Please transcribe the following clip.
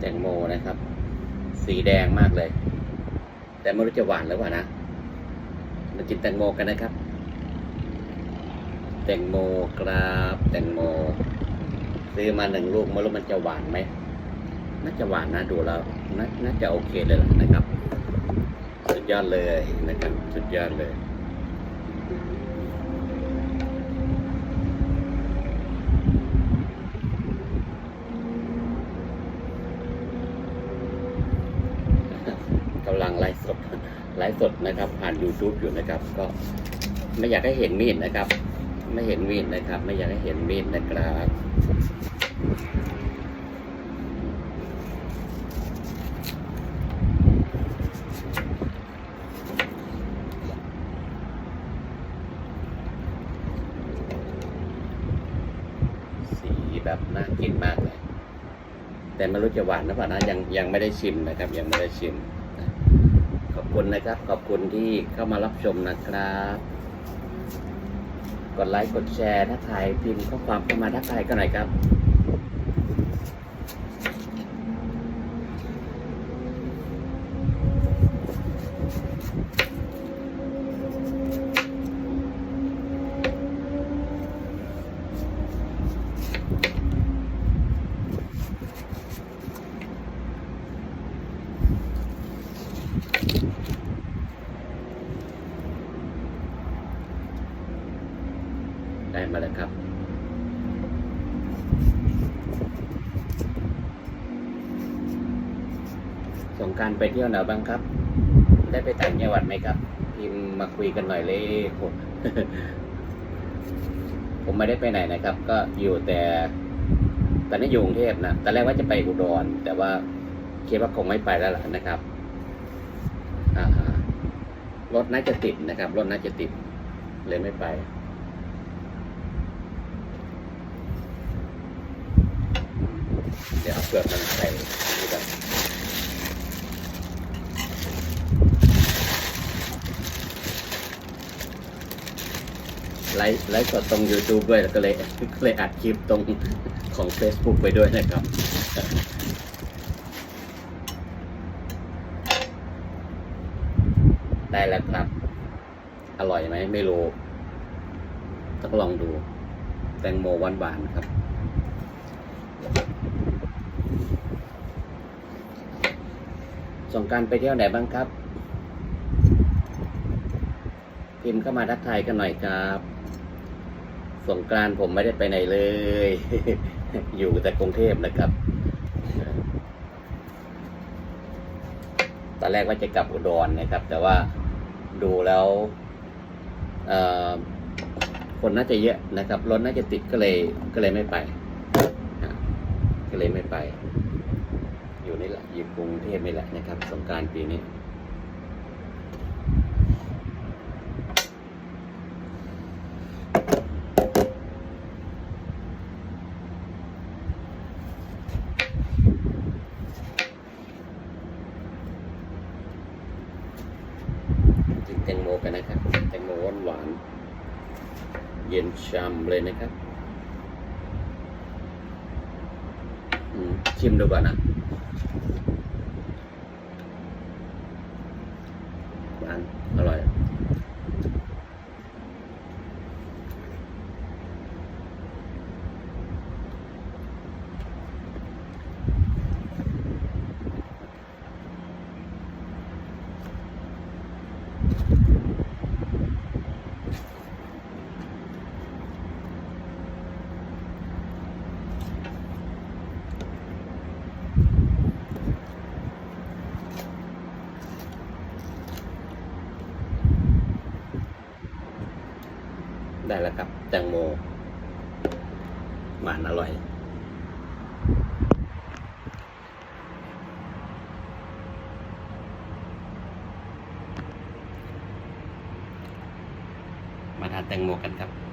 แตงโมนะครับ สีแดงมากเลย แต่ไม่รู้จะหวานหรือเปล่านะมากินแตงโมกันนะครับ แตงโมครับแตงโม ซื้อมาหนึ่งลูกไม่รู้มันจะหวานไหมน่าจะหวานนะดูแล้วนน่าจะโอเคเลยนะครับ สุดยอดเลยนะครับ สุดยอดเลย กำลังไลฟ์สดไลฟ์สดนะครับ ผ่าน YouTube อยู่นะครับ ก็ไม่อยากให้เห็นมีดนะครับ ไม่เห็นมีดนะครับ ไม่อยากให้เห็นมีดนะครับสีแบบน่ากินมากเลย แต่ไม่รู้จะหวานหรือเปล่านะยังยังไม่ได้ชิมนะครับ ยังไม่ได้ชิม ขอบคุณนะครับ ขอบคุณที่เข้ามารับชมนะครับ กดไลค์กดแชร์ถ้าใครพิมพ์ข้อความเข้ามาทักทายกันหน่อยครับ ได้มาแล้วครับสงการไปเที่ยวไหนบ้างครับ ได้ไปต่างจังหวัดไหมครับ พิมมาคุยกันหน่อยเลยผมผมไม่ได้ไปไหนนะครับ ก็อยู่แต่ตอนนี้อยู่กรุงเทพนะตอนแรกว่าจะไปอุดร แต่ว่าคิดว่าคงไม่ไปแล้วล่ะนะครับรถน่าจะติดนะครับ รถน่าจะติดเลยไม่ไป เดี๋ยวเอาเปลือกมันใส่นี่ก่อนไลฟ์ไลฟ์สดตรง YouTube ด้วยแล้วก็เลยก็เลยอัดคลิปตรงของ Facebook ไปด้วยนะครับ ได้แล้วครับ อร่อยไหมไม่รู้ต้องลองดู แตงโมหวานๆครับ สงการไปเที่ยวไหนบ้างครับ พิมพ์เข้ามาทักทายกันหน่อยครับ สงกานต์ผมไม่ได้ไปไหนเลย อยู่แต่กรุงเทพนะครับ ตอนแรกว่าจะกลับอุดรนะครับ แต่ว่าดูแล้วคนน่าจะเยอะนะครับ รถน่าจะติดก็เลยก็เลยไม่ไป ก็เลยไม่ไป อยู่นี่แหละอยู่กรุงเทพนี่แหละนะครับ สงการปีนี้กินแตงโมกันนะครับแตงโมหวานหวานเย็นช่ำเลยนะครับ อมชิมดูก่อนน ได้แล้วครับ แตงโมหวานอร่อย มาทานแตงโมกันครับ